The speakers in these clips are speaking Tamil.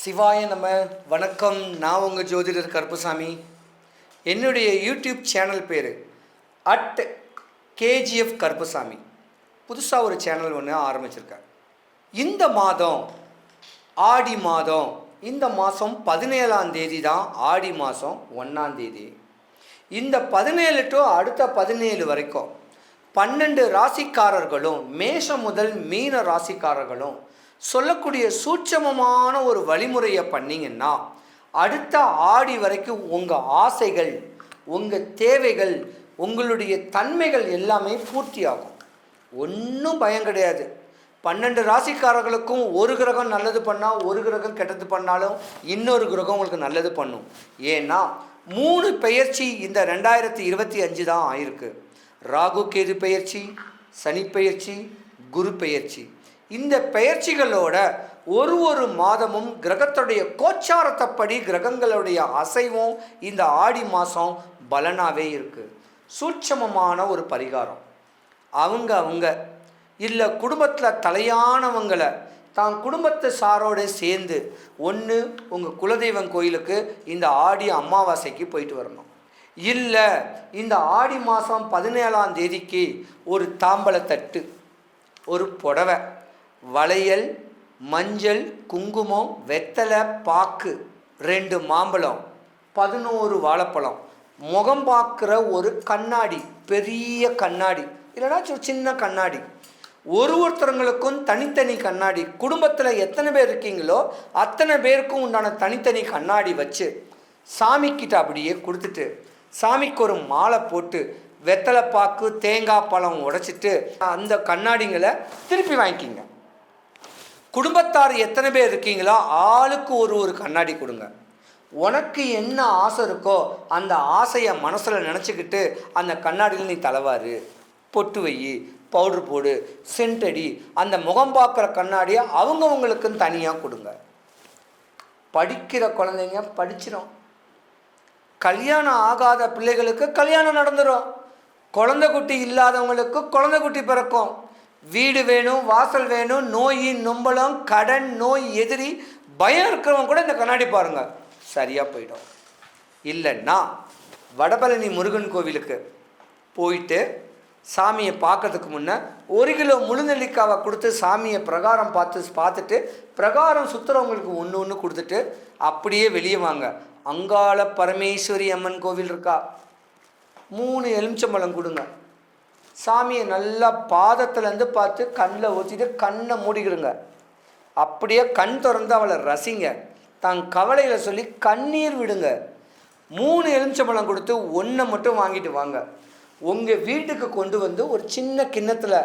சிவாய நம்ம வணக்கம். நான் உங்கள் ஜோதிடர் கருப்புசாமி. என்னுடைய யூடியூப் சேனல் பேர் அட் கேஜிஎஃப் கருப்புசாமி. புதுசாக ஒரு சேனல் ஒன்று ஆரம்பிச்சிருக்கேன். இந்த மாதம் ஆடி மாதம் இந்த மாதம் பதினேழாம் தேதி தான் ஆடி மாதம் ஒன்றாம் தேதி. இந்த பதினேழு டு அடுத்த பதினேழு வரைக்கும் பன்னெண்டு ராசிக்காரர்களும் மேஷம் முதல் மீன ராசிக்காரர்களும் சொல்லக்கூடிய சூட்சமமான ஒரு வழிமுறையை பண்ணிங்கன்னா அடுத்த ஆடி வரைக்கும் உங்கள் ஆசைகள் உங்கள் தேவைகள் உங்களுடைய தன்மைகள் எல்லாமே பூர்த்தியாகும். ஒன்றும் பயம் கிடையாது. பன்னெண்டு ராசிக்காரர்களுக்கும் ஒரு கிரகம் நல்லது பண்ணால் ஒரு கிரகம் கெட்டது பண்ணாலும் இன்னொரு கிரகம் உங்களுக்கு நல்லது பண்ணும். ஏன்னா மூணு பெயர்ச்சி இந்த ரெண்டாயிரத்தி இருபத்தி அஞ்சு தான் ஆயிருக்கு. ராகு கேது பெயர்ச்சி சனி பெயர்ச்சி குரு பெயர்ச்சி. இந்த பெயர்ச்சிகளோட ஒரு ஒரு மாதமும் கிரகத்துடைய கோச்சாரத்தைப்படி கிரகங்களுடைய அசைவும் இந்த ஆடி மாதம் பலனாகவே இருக்குது சூட்சமமான ஒரு பரிகாரம். அவங்க அவங்க இல்லை குடும்பத்தில் தலையானவங்களை தான் குடும்பத்து சாரோடு சேர்ந்து ஒன்று உங்கள் குலதெய்வம் கோயிலுக்கு இந்த ஆடி அமாவாசைக்கு போயிட்டு வரணும். இல்லை இந்த ஆடி மாதம் பதினேழாம் தேதிக்கு ஒரு தாம்பளத்தட்டு ஒரு புடவை. வளையல் மஞ்சள் குங்குமம் வெத்தலை பாக்கு ரெண்டு மாம்பழம் பதினோரு வாழைப்பழம். முகம் பார்க்குற ஒரு கண்ணாடி பெரிய கண்ணாடி இல்லைனா ஒரு சின்ன கண்ணாடி. ஒரு ஒருத்தருங்களுக்கும் தனித்தனி கண்ணாடி. குடும்பத்தில் எத்தனை பேர் இருக்கீங்களோ அத்தனை பேருக்கும் உண்டான தனித்தனி கண்ணாடி வச்சு சாமிக்கிட்ட அப்படியே கொடுத்துட்டு சாமிக்கு ஒரு மாலை போட்டு வெத்தலை பாக்கு தேங்காய் பழம் உடைச்சிட்டு அந்த கண்ணாடிங்களை திருப்பி வாங்கிக்கிங்க. குடும்பத்தார் எத்தனை பேர் இருக்கீங்களோ ஆளுக்கு ஒரு ஒரு கண்ணாடி கொடுங்க. உனக்கு என்ன ஆசை இருக்கோ அந்த ஆசையை மனசில் நினச்சிக்கிட்டு அந்த கண்ணாடியில் நீ தலைவாரு. பொட்டு வை பவுட்ரு போடு சென்ட் அடி அந்த முகம் பார்க்குற கண்ணாடியை அவங்கவுங்களுக்குன்னு தனியாக கொடுங்க. படிக்கிற குழந்தைங்க படிச்சிடும் கல்யாணம் ஆகாத பிள்ளைகளுக்கு கல்யாணம் நடந்துடும் குழந்தை குட்டி இல்லாதவங்களுக்கு குழந்தை குட்டி பிறக்கும். வீடு வேணும் வாசல் வேணும் நோய் நொம்பலம் கடன் நோய் எதிரி பயம் இருக்கிறவங்க கூட இந்த கண்ணாடி பாருங்க. சரியாக போயிடும். இல்லைன்னா வடபழனி முருகன் கோவிலுக்கு போயிட்டு சாமியை பார்க்கறதுக்கு முன்னே ஒரு கிலோ முழுநெல்லிக்காவை கொடுத்து சாமியை பிரகாரம் பார்த்து பார்த்துட்டு பிரகாரம் சுற்றுறவங்களுக்கு ஒன்று ஒன்று கொடுத்துட்டு அப்படியே வெளியே வாங்க. அங்காள பரமேஸ்வரி அம்மன் கோவில் இருக்கா? மூணு எலுமிச்சம்பழம் கொடுங்க. சாமியை நல்லா பாதத்துலேருந்து பார்த்து கண்ணில் ஊற்றிட்டு கண்ணை மூடிக்கிடுங்க. அப்படியே கண் திறந்து அவளை ரசிங்க. தான் கவலையில் சொல்லி கண்ணீர் விடுங்க. மூணு எலுமிச்சம்பழம் கொடுத்து ஒன்றை மட்டும் வாங்கிட்டு வாங்க. உங்கள் வீட்டுக்கு கொண்டு வந்து ஒரு சின்ன கிண்ணத்தில்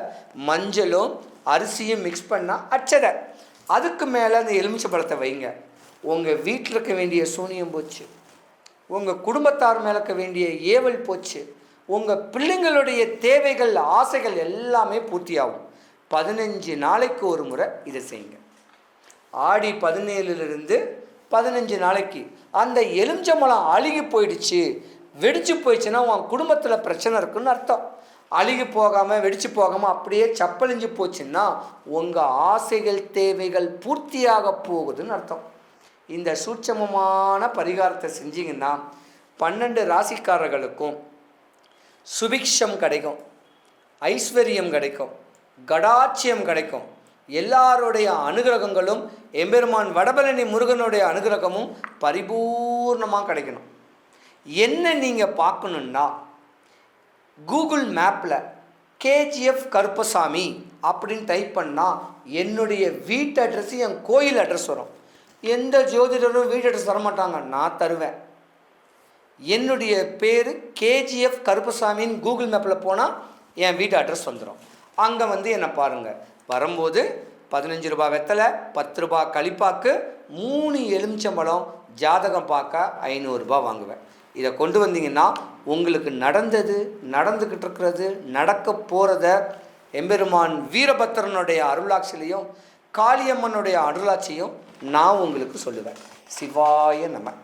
மஞ்சளும் அரிசியும் மிக்ஸ் பண்ணால் அச்சடை அதுக்கு மேலே அந்த எலுமிச்சம்பழத்தை வைங்க. உங்கள் வீட்டில் இருக்க வேண்டிய சூனியம் போச்சு. உங்கள் குடும்பத்தார் மேலே இருக்க வேண்டிய ஏவல் போச்சு. உங்கள் பிள்ளைங்களுடைய தேவைகள் ஆசைகள் எல்லாமே பூர்த்தியாகும். பதினஞ்சு நாளைக்கு ஒரு முறை இதை செய்யுங்க. ஆடி பதினேழுலேருந்து பதினஞ்சு நாளைக்கு அந்த எலுமிச்சம்பழம் அழுகி போயிடுச்சு வெடிச்சு போயிடுச்சுன்னா உன் குடும்பத்தில் பிரச்சனை இருக்குன்னு அர்த்தம். அழுகி போகாமல் வெடிச்சு போகாமல் அப்படியே சப்பழிஞ்சு போச்சுன்னா உங்கள் ஆசைகள் தேவைகள் பூர்த்தியாக போகுதுன்னு அர்த்தம். இந்த சூட்சமமான பரிகாரத்தை செஞ்சீங்கன்னா பன்னெண்டு ராசிக்காரர்களுக்கும் சுபிக்ஷம் கிடைக்கும் ஐஸ்வர்யம் கிடைக்கும் கடாட்சியம் கிடைக்கும். எல்லாருடைய அனுகிரகங்களும் எம்பெருமான் வடபழனி முருகனுடைய அனுகிரகமும் பரிபூர்ணமாக கிடைக்கணும். என்ன நீங்கள் பார்க்கணுன்னா கூகுள் மேப்பில் கேஜிஎஃப் கருப்பசாமி அப்படின்னு டைப் பண்ணால் என்னுடைய வீட்டு அட்ரஸ் என் கோயில் அட்ரஸ் வரும். எந்த ஜோதிடரும் வீட்டு அட்ரஸ் தரமாட்டாங்க நான் தருவேன். என்னுடைய பேர் கேஜிஎஃப் கருப்பசாமின்னு கூகுள் மேப்பில் போனால் என் வீட்டு அட்ரஸ் வந்துடும் அங்கே வந்து என்னை பாருங்கள் வரும்போது பதினஞ்சு ரூபா வெத்தலை பத்து ரூபா கழிப்பாக்கு மூணு எலுமிச்சம்பழம் ஜாதகம் பார்க்க ஐநூறுரூபா வாங்குவேன். இதை கொண்டு வந்தீங்கன்னா உங்களுக்கு நடந்தது நடந்துக்கிட்டு இருக்கிறது நடக்க போகிறத எம்பெருமான் வீரபத்திரனுடைய அருளாட்சியிலையும் காளியம்மனுடைய அருளாட்சியும் நான் உங்களுக்கு சொல்லுவேன். சிவாய நமன்